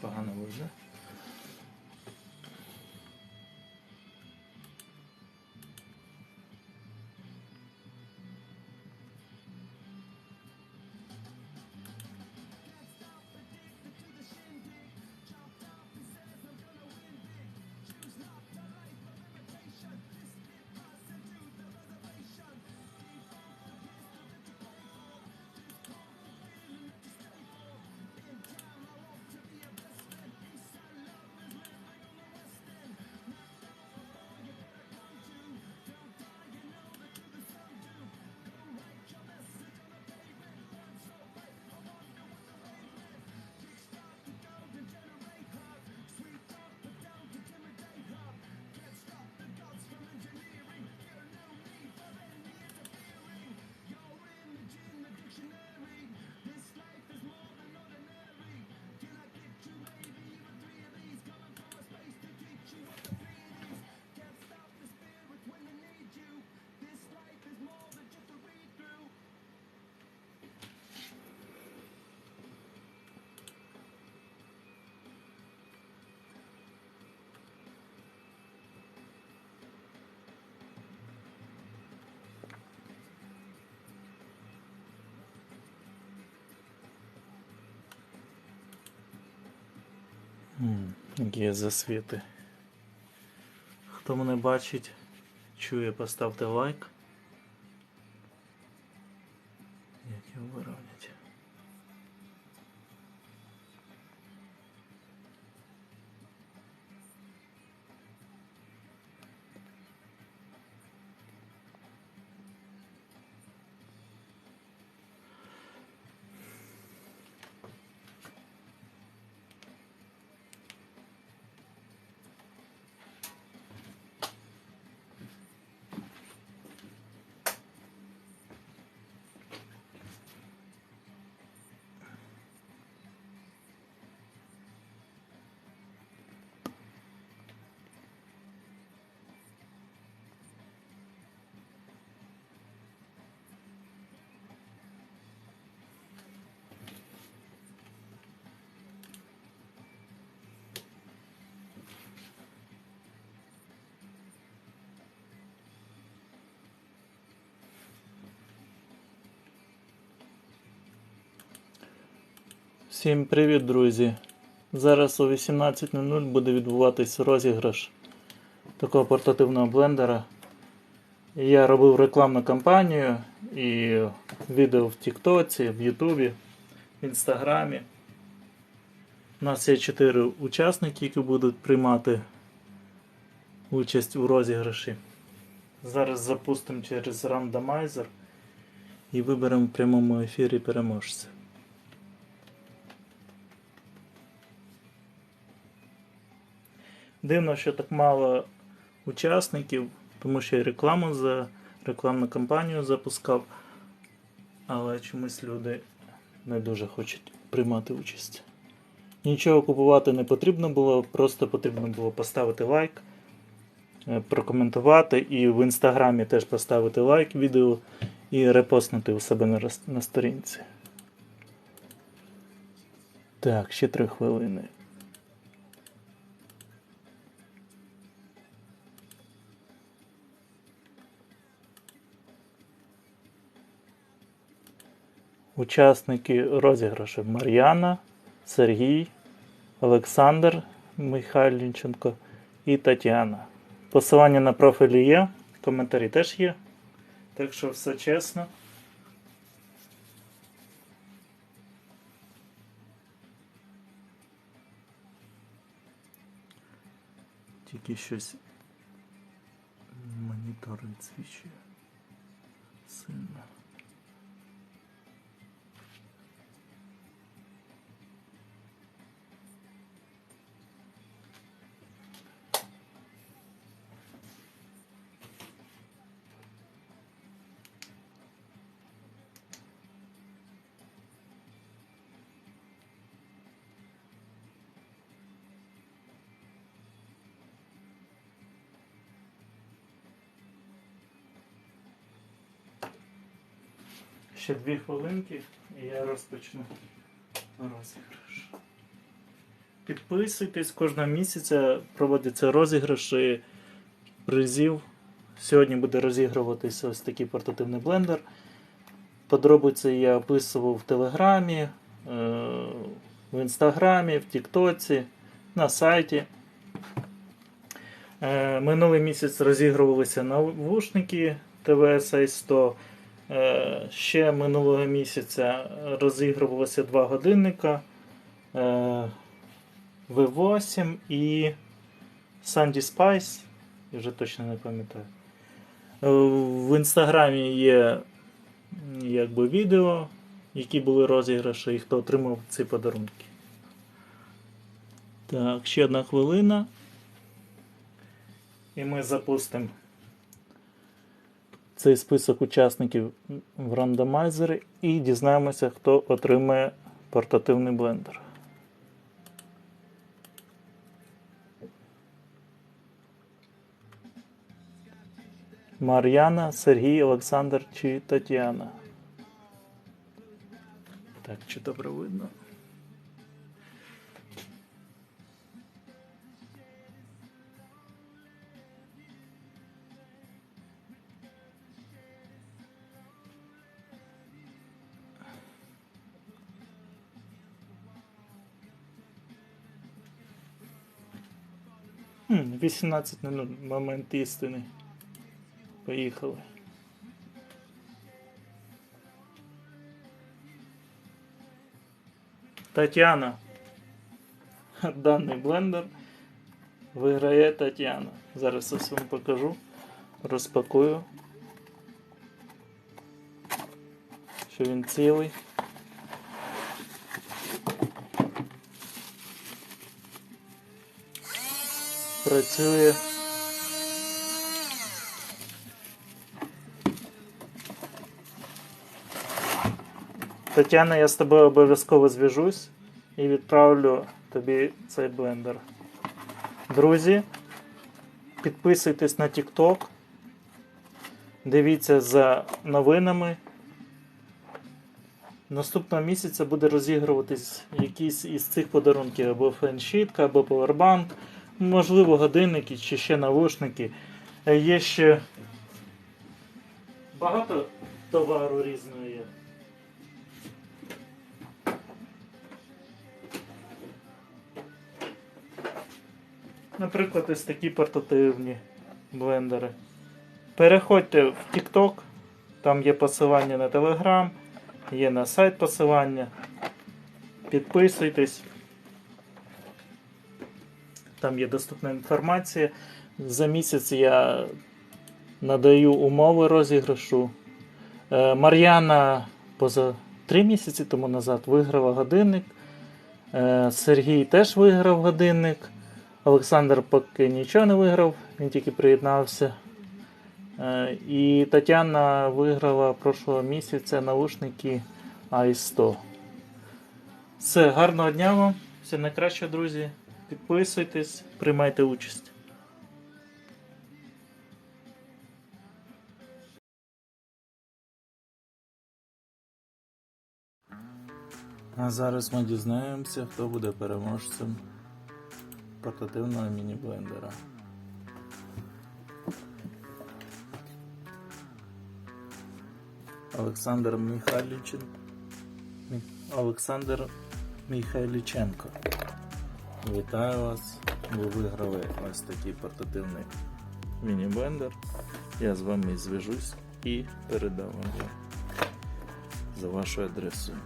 погано видно. Є засвіти. Хто мене бачить, чує, поставте лайк. Всім привіт, друзі! Зараз о 18.00 буде відбуватись розіграш такого портативного блендера. Я робив рекламну кампанію і відео в Тіктоці, в Ютубі, в Інстаграмі. У нас є 4 учасники, які будуть приймати участь у розіграші. Зараз запустимо через рандомайзер і виберемо в прямому ефірі переможця. Дивно, що так мало учасників, тому що я рекламу за рекламну кампанію запускав, але чомусь люди не дуже хочуть приймати участь. Нічого купувати не потрібно було, просто потрібно було поставити лайк, е, прокоментувати і в інстаграмі теж поставити лайк відео і репостнути у себе на, на сторінці. Так, ще три хвилини. Учасники розіграшу Мар'яна, Сергій, Олександр Михайлінченко і Тетяна. Посилання на профілі є, коментарі теж є. Так що все чесно. Тільки щось монітор відсвічує сильно. Ще дві хвилинки і я розпочну розіграш. Підписуйтесь кожного місяця, проводяться розіграші призів. Сьогодні буде розігруватися ось такий портативний блендер. Подробиці я описував в Телеграмі, е, в Інстаграмі, в Тіктоці, на сайті. Е, Минулий місяць розігрувалися навушники TVS i100. Е, Ще минулого місяця розігрувалося два годинника е, V8 і Sandy Spice. Я вже точно не пам'ятаю. Е, В інстаграмі є якби відео, які були розіграші, і хто отримав ці подарунки. Так, ще одна хвилина. І ми запустимо цей список учасників в рандомайзери і дізнаємося, хто отримає портативний блендер. Мар'яна, Сергій, Олександр чи Тетяна. Так, чи добре видно? 18.00 момент істини. Поїхали. Тетяна. Даний блендер виграє Тетяна. Зараз ось вам покажу. Розпакую. Що він цілий. Працює. Тетяна, я з тобою обов'язково зв'яжусь і відправлю тобі цей блендер. Друзі, підписуйтесь на TikTok, дивіться за новинами. Наступного місяця буде розігруватись якийсь із цих подарунків або феншітка, або повербанк, можливо, годинники чи ще навушники. Е, Є ще багато товару різного є. Наприклад, ось такі портативні блендери. Переходьте в TikTok, там є посилання на Telegram, є на сайт посилання. Підписуйтесь. Там є доступна інформація. За місяць я надаю умови розіграшу. Е, Мар'яна поза три місяці тому назад виграла годинник. Е, Сергій теж виграв годинник. Олександр поки нічого не виграв, він тільки приєднався. Е, І Тетяна виграла прошлого місяця наушники i100. Все, гарного дня вам, все найкраще, друзі. Підписуйтесь, приймайте участь. А зараз ми дізнаємося, хто буде переможцем портативного міні-блендера. Олександр Михайлічин. Мі- Олександр Михайліченко. Вітаю вас. Ви виграли ось такий портативний міні-блендер. Я з вами зв'яжусь і передам вам за вашою адресою.